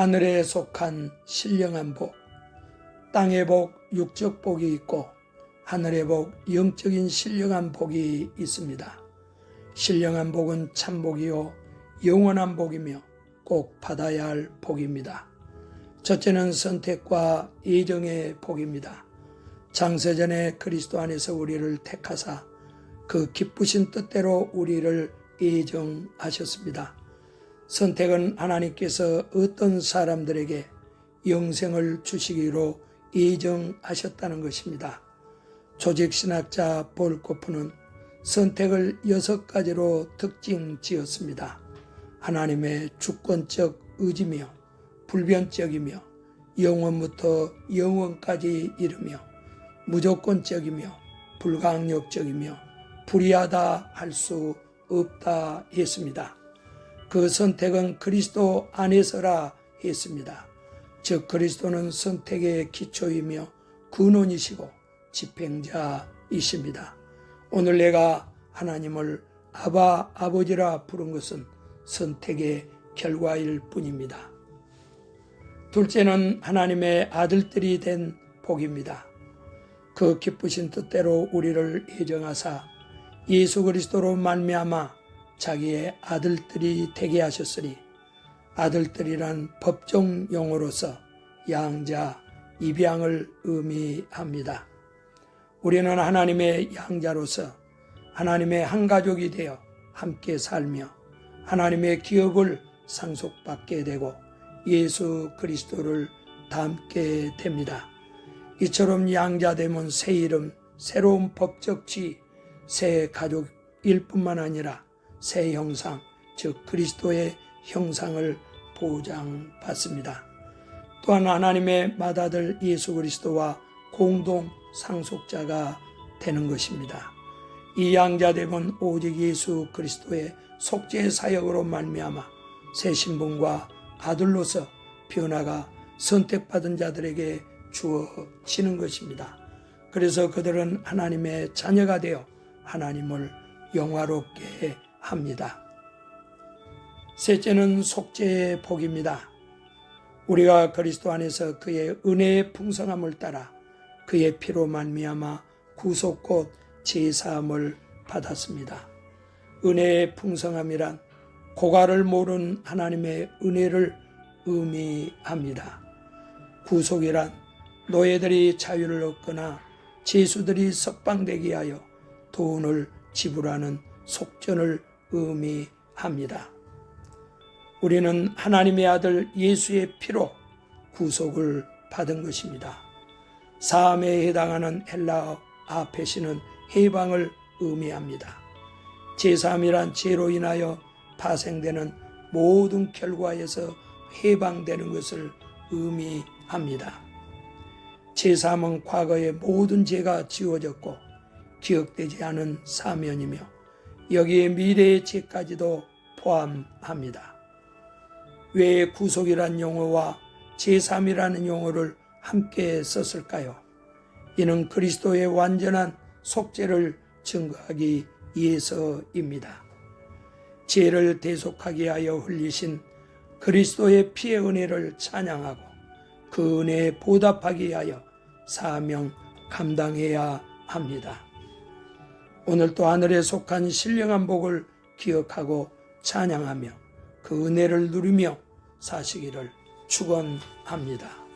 하늘에 속한 신령한 복, 땅의 복, 육적 복이 있고 하늘의 복, 영적인 신령한 복이 있습니다. 신령한 복은 참복이요 영원한 복이며 꼭 받아야 할 복입니다. 첫째는 선택과 예정의 복입니다. 장세전에 그리스도 안에서 우리를 택하사 그 기쁘신 뜻대로 우리를 예정하셨습니다. 선택은 하나님께서 어떤 사람들에게 영생을 주시기로 예정하셨다는 것입니다. 조직신학자 볼코프는 선택을 여섯 가지로 특징 지었습니다. 하나님의 주권적 의지며 불변적이며 영원부터 영원까지 이르며 무조건적이며 불강력적이며 불의하다 할 수 없다 했습니다. 그 선택은 그리스도 안에서라 했습니다. 즉 그리스도는 선택의 기초이며 근원이시고 집행자이십니다. 오늘 내가 하나님을 아바 아버지라 부른 것은 선택의 결과일 뿐입니다. 둘째는 하나님의 아들들이 된 복입니다. 그 기쁘신 뜻대로 우리를 예정하사 예수 그리스도로 말미암아 자기의 아들들이 되게 하셨으니 아들들이란 법정 용어로서 양자, 입양을 의미합니다. 우리는 하나님의 양자로서 하나님의 한 가족이 되어 함께 살며 하나님의 기업을 상속받게 되고 예수 그리스도를 닮게 됩니다. 이처럼 양자됨은 새 이름, 새로운 법적 지, 새 가족일 뿐만 아니라 새 형상, 즉 그리스도의 형상을 보장받습니다. 또한 하나님의 맏아들 예수 그리스도와 공동 상속자가 되는 것입니다. 이 양자됨은 오직 예수 그리스도의 속죄 사역으로 말미암아 새 신분과 아들로서 변화가 선택받은 자들에게 주어지는 것입니다. 그래서 그들은 하나님의 자녀가 되어 하나님을 영화롭게 합니다. 셋째는 속죄의 복입니다. 우리가 그리스도 안에서 그의 은혜의 풍성함을 따라 그의 피로 말미암아 구속 곧 제사함을 받았습니다. 은혜의 풍성함이란 고가를 모른 하나님의 은혜를 의미합니다. 구속이란 노예들이 자유를 얻거나 제수들이 석방되게 하여 돈을 지불하는 속전을 의미합니다. 우리는 하나님의 아들 예수의 피로 구속을 받은 것입니다. 사함에 해당하는 헬라어 아페시는 해방을 의미합니다. 제3이란 죄로 인하여 파생되는 모든 결과에서 해방되는 것을 의미합니다. 제3은 과거의 모든 죄가 지워졌고 기억되지 않은 사면이며 여기에 미래의 죄까지도 포함합니다. 왜 구속이란 용어와 제3이라는 용어를 함께 썼을까요? 이는 그리스도의 완전한 속죄를 증거하기 위해서입니다. 죄를 대속하게 하여 흘리신 그리스도의 피의 은혜를 찬양하고 그 은혜에 보답하기 위하여 사명 감당해야 합니다. 오늘 또 하늘에 속한 신령한 복을 기억하고 찬양하며 그 은혜를 누리며 사시기를 축원합니다.